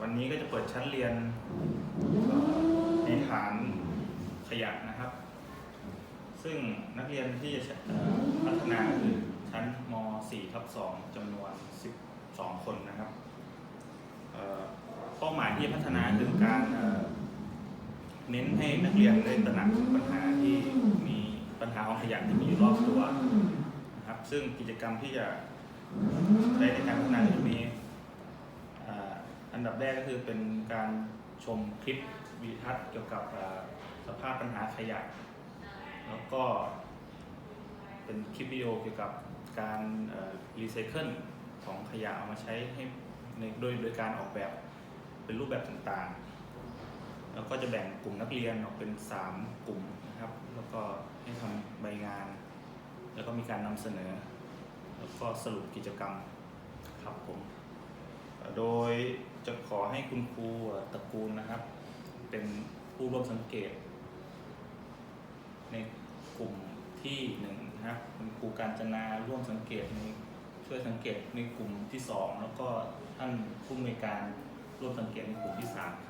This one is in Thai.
วันนี้ก็จะเปิดชั้นเรียนในฐานขยะนะครับ ซึ่งนักเรียนที่จะพัฒนาคือชั้นม .4 ทับ2จำนวน 12 คนนะครับเอ่อเป้าหมายที่พัฒนาคือการเน้นให้นักเรียนได้ตระหนักถึงปัญหาที่มีปัญหาของขยะที่มีอยู่รอบตัวนะครับ ซึ่งกิจกรรมที่จะใช้ในการพัฒนาจะมี อันดับแรกก็คือเป็นการชมคลิปวิดีทัศน์เกี่ยวกับสภาพปัญหาขยะ แล้วก็เป็นคลิปวิดีโอเกี่ยวกับการรีไซเคิลของขยะเอามาใช้ให้ในโดยโดยการออกแบบเป็นรูปแบบต่างๆ แล้วก็จะแบ่งกลุ่มนักเรียนออกเป็น 3 กลุ่มนะครับ แล้วก็ให้ทำใบงาน แล้วก็มีการนำเสนอ แล้วก็สรุปกิจกรรมครับผม โดยจะขอให้คุณครูตระกูลนะครับ เป็นผู้ร่วมสังเกต ในกลุ่มที่หนึ่งนะครับคุณครูการจนาร่วมสังเกตในช่วยสังเกตในกลุ่มที่สองแล้วก็ท่านผู้อำนวยการร่วมสังเกตในกลุ่มที่สามครับ